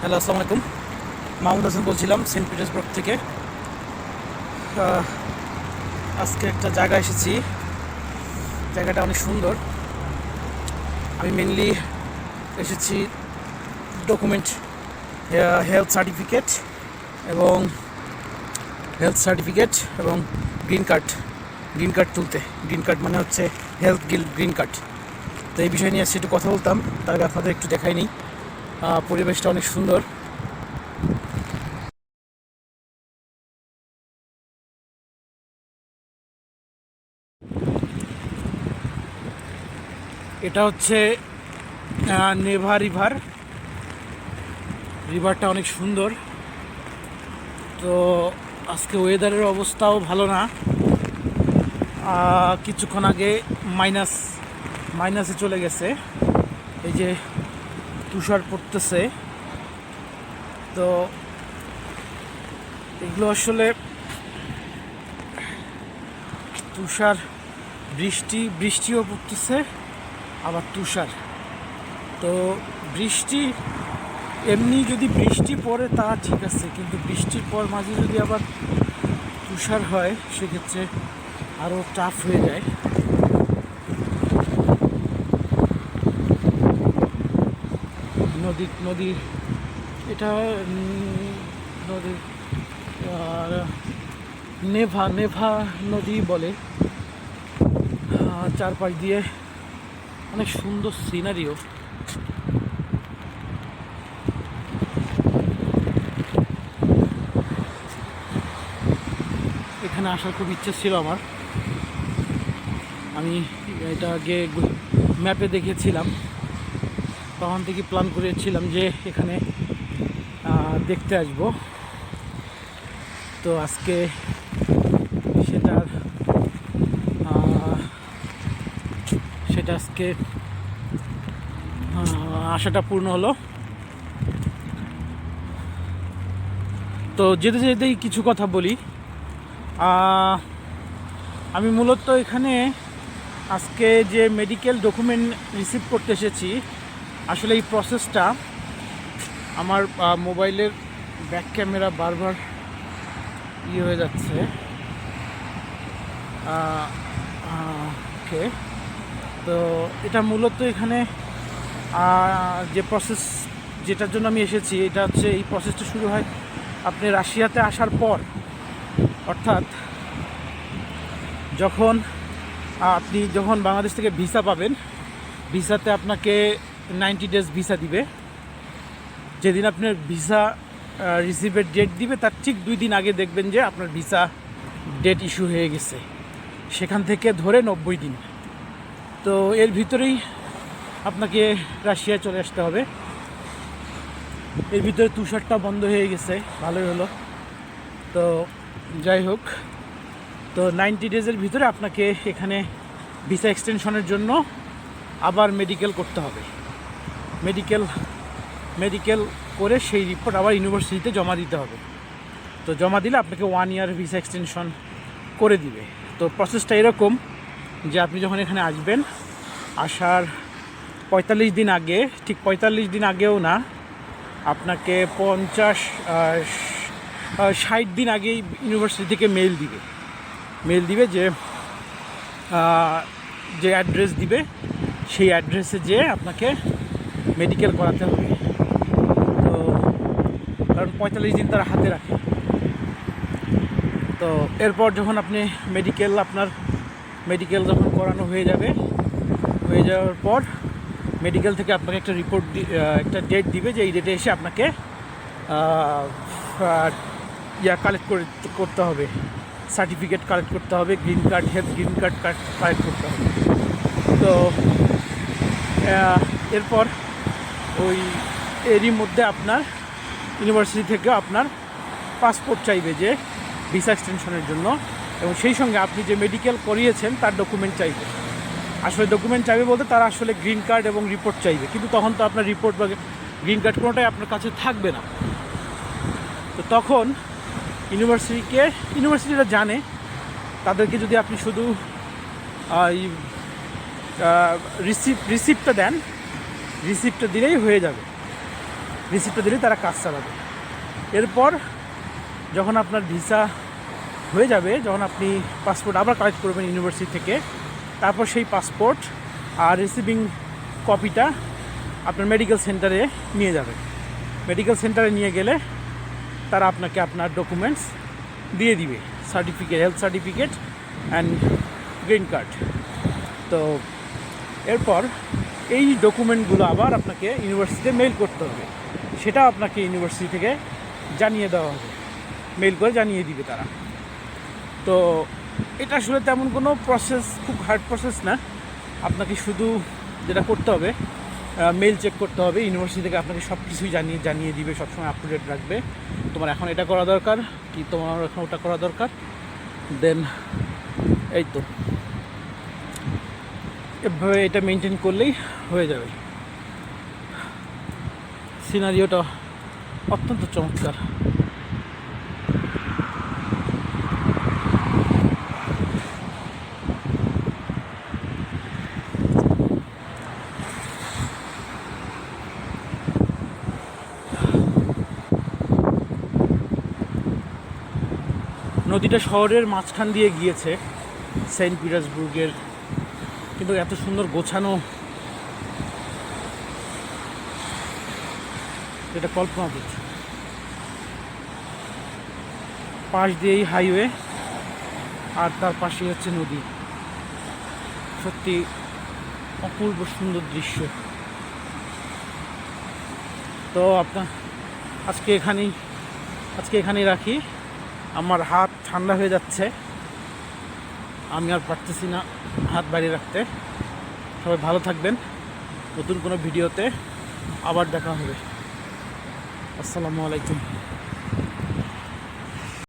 Hello, আসসালামু আলাইকুম। মাহমুদ হাসান বলছিলাম, সেন্ট পিটার্সবার্গ থেকে। আজকে একটা জায়গা এসেছি। জায়গাটা অনেক সুন্দর। আমি মেনলি এসেছি ডকুমেন্ট হেলথ সার্টিফিকেট এবং হেলথ সার্টিফিকেট এবং গ্রিন কার্ড গ্রিন কার্ড তুলতে। গ্রিন কার্ড মানে হচ্ছে হেলথ গিল গ্রিন কার্ড তো এই বিষয় নিয়ে একটু কথা বলতাম, তার আপনাদের একটু দেখাই নিই। পরিবেশটা অনেক সুন্দর। এটা হচ্ছে নেভা রিভার। রিভারটা অনেক সুন্দর। তো আজকে ওয়েদারের অবস্থাও ভালো না। কিছুক্ষণ আগে মাইনাস, মাইনাসে চলে গেছে। এই যে তুষার পড়তেছে। তো এগুলো আসলে তুষার, বৃষ্টি, বৃষ্টিও পড়তেছে, আবার তুষার। তো বৃষ্টি, এমনি যদি বৃষ্টি পড়ে তা ঠিক আছে, কিন্তু বৃষ্টির পর মাঝে যদি আবার তুষার হয়, সেক্ষেত্রে আরও টাফ হয়ে যায়। নদী নদীর, এটা নদীর, আর নেভা নেভা নদী বলে। চারপাশ দিয়ে অনেক সুন্দর সিনারিও এখানে আসার খুব ইচ্ছে ছিল আমার। আমি এটা আগে ম্যাপে দেখেছিলাম। তখন থেকে প্ল্যান করেছিলাম যে এখানে দেখতে আসব। তো আজকে সেটার সেটা আজকে আশাটা পূর্ণ হলো। তো যেতে যেতেই কিছু কথা বলি। আমি মূলত এখানে আজকে যে মেডিকেল ডকুমেন্ট রিসিভ করতে এসেছি আসলে এই প্রসেসটা আমার মোবাইলের ব্যাক ক্যামেরা বারবার ইয়ে হয়ে যাচ্ছে। ওকে তো এটা মূলত এখানে যে প্রসেস যেটার জন্য আমি এসেছি, এটা হচ্ছে এই প্রসেসটা শুরু হয় আপনি রাশিয়াতে আসার পর। অর্থাৎ যখন আপনি যখন বাংলাদেশ থেকে ভিসা পাবেন ভিসাতে আপনাকে নাইনটি ডেজ ভিসা দিবে। যেদিন আপনার ভিসা রিসিভের ডেট দিবে, তার ঠিক দুই দিন আগে দেখবেন যে আপনার ভিসা ডেট ইস্যু হয়ে গেছে। সেখান থেকে ধরে নব্বই দিন। তো এর ভিতরেই আপনাকে রাশিয়ায় চলে আসতে হবে। এর ভিতরে তুষারটা বন্ধ হয়ে গেছে, ভালোই হলো। তো যাই হোক, তো নাইনটি ডেজের ভিতরে আপনাকে এখানে ভিসা এক্সটেনশনের জন্য আবার মেডিকেল করতে হবে। মেডিকেল মেডিকেল করে সেই রিপোর্ট আবার ইউনিভার্সিটিতে জমা দিতে হবে। তো জমা দিলে আপনাকে ওয়ান ইয়ার ভিসা এক্সটেনশন করে দিবে। তো প্রসেসটা এরকম যে আপনি যখন এখানে আসবেন, আসার পঁয়তাল্লিশ দিন আগে, ঠিক পঁয়তাল্লিশ দিন আগেও না, আপনাকে পঞ্চাশ ষাট দিন আগেই ইউনিভার্সিটি থেকে মেল দিবে। মেল দিবে যে যে অ্যাড্রেস দিবে, সেই অ্যাড্রেসে যেয়ে আপনাকে মেডিকেল করাতে হবে। তো কারণ পঁয়তাল্লিশ দিন তারা হাতে রাখে। তো এরপর যখন আপনি মেডিকেল আপনার মেডিকেল যখন করানো হয়ে যাবে, হয়ে যাওয়ার পর মেডিকেল থেকে আপনাকে একটা রিপোর্ট একটা ডেট দিবে যে এই ডেটে এসে আপনাকে ইয়া কালেক্ট করে, করতে হবে। সার্টিফিকেট কালেক্ট করতে হবে green card health green card collect করতে হবে। তো এরপর ওই এরই মধ্যে আপনার ইউনিভার্সিটি থেকে আপনার পাসপোর্ট চাইবে যে ভিসা এক্সটেনশনের জন্য। এবং সেই সঙ্গে আপনি যে মেডিকেল করিয়েছেন, তার ডকুমেন্ট চাইবে। আসলে ডকুমেন্ট চাইবে বলতে তারা আসলে গ্রিন কার্ড এবং রিপোর্ট চাইবে। কিন্তু তখন তো আপনার রিপোর্ট বা গ্রিন কার্ড কোনোটাই আপনার কাছে থাকবে না। তো তখন ইউনিভার্সিটিকে ইউনিভার্সিটিরা জানে, তাদেরকে যদি আপনি শুধু রিসিপ্ট রিসিপ্টটা দেন রিসিপ্টটা দিলেই হয়ে যাবে। রিসিপ্টটা দিলে তারা কাজ চালাবে। এরপর যখন আপনার ভিসা হয়ে যাবে, যখন আপনি পাসপোর্ট আবার কালেক্ট করবেন ইউনিভার্সিটি থেকে, তারপর সেই পাসপোর্ট আর রিসিভিং কপিটা আপনার মেডিকেল সেন্টারে নিয়ে যাবে। মেডিকেল সেন্টারে নিয়ে গেলে তারা আপনাকে আপনার ডকুমেন্টস দিয়ে দিবে। Certificate health certificate and green card তো এরপর এই ডকুমেন্টগুলো আবার আপনাকে ইউনিভার্সিটিতে মেল করতে হবে। সেটা আপনাকে ইউনিভার্সিটি থেকে জানিয়ে দেওয়া হবে। মেইল করে জানিয়ে দিবে তারা। তো এটা আসলে তেমন কোনো প্রসেস খুব হার্ড প্রসেস না। আপনাকে শুধু যেটা করতে হবে মেল চেক করতে হবে ইউনিভার্সিটি থেকে আপনাকে সব কিছুই জানিয়ে জানিয়ে দিবে, সবসময় আপ টু ডেট রাখবে। তোমার এখন এটা করা দরকার, কি তোমার এখন ওটা করা দরকার? দেন এই তো। এভাবে এটা মেনটেন করলেই হয়ে যাবে। সিনারিওটা অত্যন্ত চমৎকার। নদীটা শহরের মাঝখান দিয়ে গিয়েছে সেন্ট পিটার্সবুর্গের কিন্তু এত সুন্দর গোছানো এটা কল্পনাতীত পাশ দিয়েই হাইওয়ে, আর তার পাশেই হচ্ছে নদী। সত্যি অপূর্ব সুন্দর দৃশ্য। তো আপনার, আজকে এখানেই আজকে এখানেই রাখি। আমার হাত ঠান্ডা হয়ে যাচ্ছে। আমি আর পারতেছি না হাত বাড়িয়ে রাখতে। সবাই ভালো থাকবেন। নতুন কোনো ভিডিওতে আবার দেখা হবে। আসসালামু আলাইকুম।